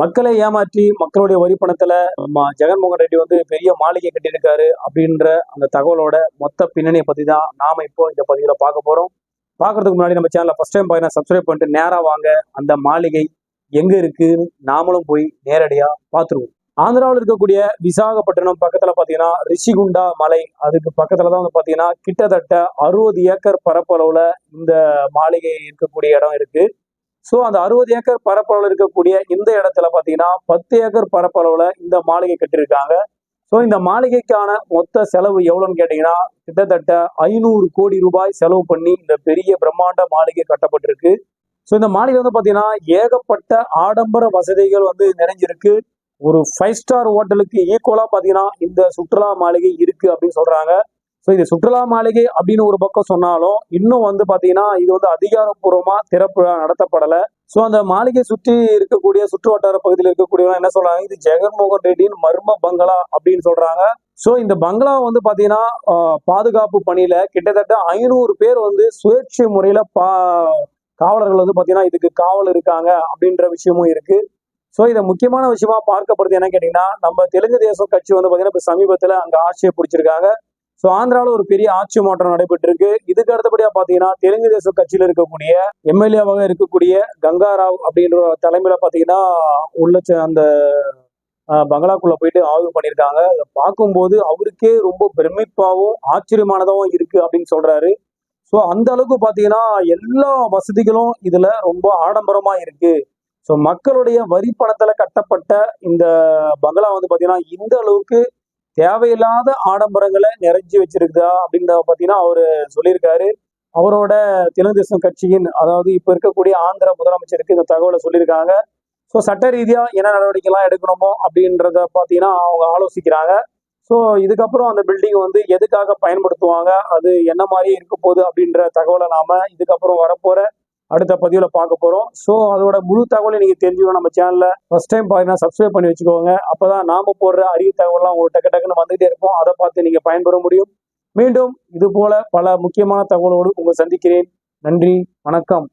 மக்களை ஏமாற்றி மக்களுடைய வரி பணத்துல ஜெகன்மோகன் ரெட்டி வந்து பெரிய மாளிகை கட்டியிருக்காரு அப்படின்ற அந்த தகவலோட மொத்த பின்னணியை பத்தி தான் நாம இப்போ இந்த பதிவுல பார்க்க போறோம். பார்க்கறதுக்கு முன்னாடி நம்ம சேனலை ஃபர்ஸ்ட் டைம் பார்த்தீங்கன்னா சப்ஸ்கிரைப் பண்ணிட்டு நேரா வாங்க. அந்த மாளிகை எங்க இருக்குன்னு நாமளும் போய் நேரடியா பார்த்துருவோம். ஆந்திராவில் இருக்கக்கூடிய விசாகப்பட்டினம் பக்கத்துல பாத்தீங்கன்னா ரிஷிகுண்டா மலை அதுக்கு பக்கத்துல தான் வந்து பாத்தீங்கன்னா கிட்டத்தட்ட அறுபது ஏக்கர் பரப்பளவுல இந்த மாளிகை இருக்கக்கூடிய இடம் இருக்கு. ஸோ அந்த அறுபது ஏக்கர் பரப்பளவில் இருக்கக்கூடிய இந்த இடத்துல பார்த்தீங்கன்னா பத்து ஏக்கர் பரப்பளவில் இந்த மாளிகை கட்டியிருக்காங்க. ஸோ இந்த மாளிகைக்கான மொத்த செலவு எவ்வளோன்னு கேட்டிங்கன்னா கிட்டத்தட்ட ஐநூறு கோடி ரூபாய் செலவு பண்ணி இந்த பெரிய பிரம்மாண்ட மாளிகை கட்டப்பட்டிருக்கு. ஸோ இந்த மாளிகை வந்து பார்த்தீங்கன்னா ஏகப்பட்ட ஆடம்பர வசதிகள் வந்து நிறைஞ்சிருக்கு. ஒரு ஃபைவ் ஸ்டார் ஹோட்டலுக்கு ஈக்குவலாக பார்த்தீங்கன்னா இந்த சுற்றுலா மாளிகை இருக்கு அப்படின்னு சொல்றாங்க. ஸோ இது சுற்றுலா மாளிகை அப்படின்னு ஒரு பக்கம் சொன்னாலும் இன்னும் வந்து பார்த்தீங்கன்னா இது வந்து அதிகாரப்பூர்வமாக திறப்பு நடத்தப்படலை. ஸோ அந்த மாளிகை சுற்றி இருக்கக்கூடிய சுற்று வட்டார பகுதியில் இருக்கக்கூடியவங்க என்ன சொல்றாங்க? இது ஜெகன்மோகன் ரெட்டியின் மர்ம பங்களா அப்படின்னு சொல்றாங்க. ஸோ இந்த பங்களா வந்து பார்த்தீங்கன்னா பாதுகாப்பு பணியில கிட்டத்தட்ட ஐநூறு பேர் வந்து சுயேட்சை முறையில பா காவலர்கள் வந்து பார்த்தீங்கன்னா இதுக்கு காவல் இருக்காங்க அப்படின்ற விஷயமும் இருக்கு. ஸோ இதை முக்கியமான விஷயமா பார்க்கப்படுது என்ன கேட்டீங்கன்னா நம்ம தெலுங்கு தேசம் கட்சி வந்து பார்த்தீங்கன்னா இப்போ சமீபத்தில் அங்கே ஆட்சியை பிடிச்சிருக்காங்க. ஸோ ஆந்திராவில் ஒரு பெரிய ஆட்சி மாற்றம் நடைபெற்று இருக்கு இதுக்கு அடுத்தபடியா பார்த்தீங்கன்னா தெலுங்கு தேச கட்சியில் இருக்கக்கூடிய எம்எல்ஏவாக இருக்கக்கூடிய கங்காராவ் அப்படின்ற தலைமையில பார்த்தீங்கன்னா உள்ள அந்த பங்களாக்குள்ள போயிட்டு ஆய்வு பண்ணியிருக்காங்க. அதை பார்க்கும்போது அவருக்கே ரொம்ப பிரமிப்பாகவும் ஆச்சரியமானதாகவும் இருக்கு அப்படின்னு சொல்றாரு. ஸோ அந்த அளவுக்கு பார்த்தீங்கன்னா எல்லா வசதிகளும் இதுல ரொம்ப ஆடம்பரமா இருக்கு. ஸோ மக்களுடைய வரி பணத்துல கட்டப்பட்ட இந்த பங்களா வந்து பார்த்தீங்கன்னா இந்த அளவுக்கு தேவையில்லாத ஆடம்பரங்களை நிறைஞ்சி வச்சிருக்குதா அப்படின்றத பார்த்தீங்கன்னா அவர் சொல்லியிருக்காரு. அவரோட தெலுங்கு தேசம் கட்சியின் அதாவது இப்போ இருக்கக்கூடிய ஆந்திர முதலமைச்சருக்கு இந்த தகவலை சொல்லியிருக்காங்க. ஸோ சட்ட ரீதியாக என்ன நடவடிக்கைலாம் எடுக்கணுமோ அப்படின்றத பார்த்தீங்கன்னா அவங்க ஆலோசிக்கிறாங்க. ஸோ இதுக்கப்புறம் அந்த பில்டிங் வந்து எதுக்காக பயன்படுத்துவாங்க? அது என்ன மாதிரி இருக்க போகுது அப்படின்ற தகவலை நாம இதுக்கப்புறம் வரப்போற அடுத்த பதிவில் பார்க்க போகிறோம் ஸோ அதோட முழு தகவலை நீங்கள் தெரிஞ்சுக்கணும் நம்ம சேனலில் ஃபர்ஸ்ட் டைம் பார்த்தீங்கன்னா சப்ஸ்கிரைப் பண்ணி வச்சுக்கோங்க. அப்போ தான் நாம் போடுற அறிவு தகவலாம் உங்களுக்கு டக்கு டக்குன்னு வந்துகிட்டே இருக்கும். அதை பார்த்து நீங்கள் பயன்பெற முடியும். மீண்டும் இது போல பல முக்கியமான தகவலோடு உங்களை சந்திக்கிறேன். நன்றி வணக்கம்.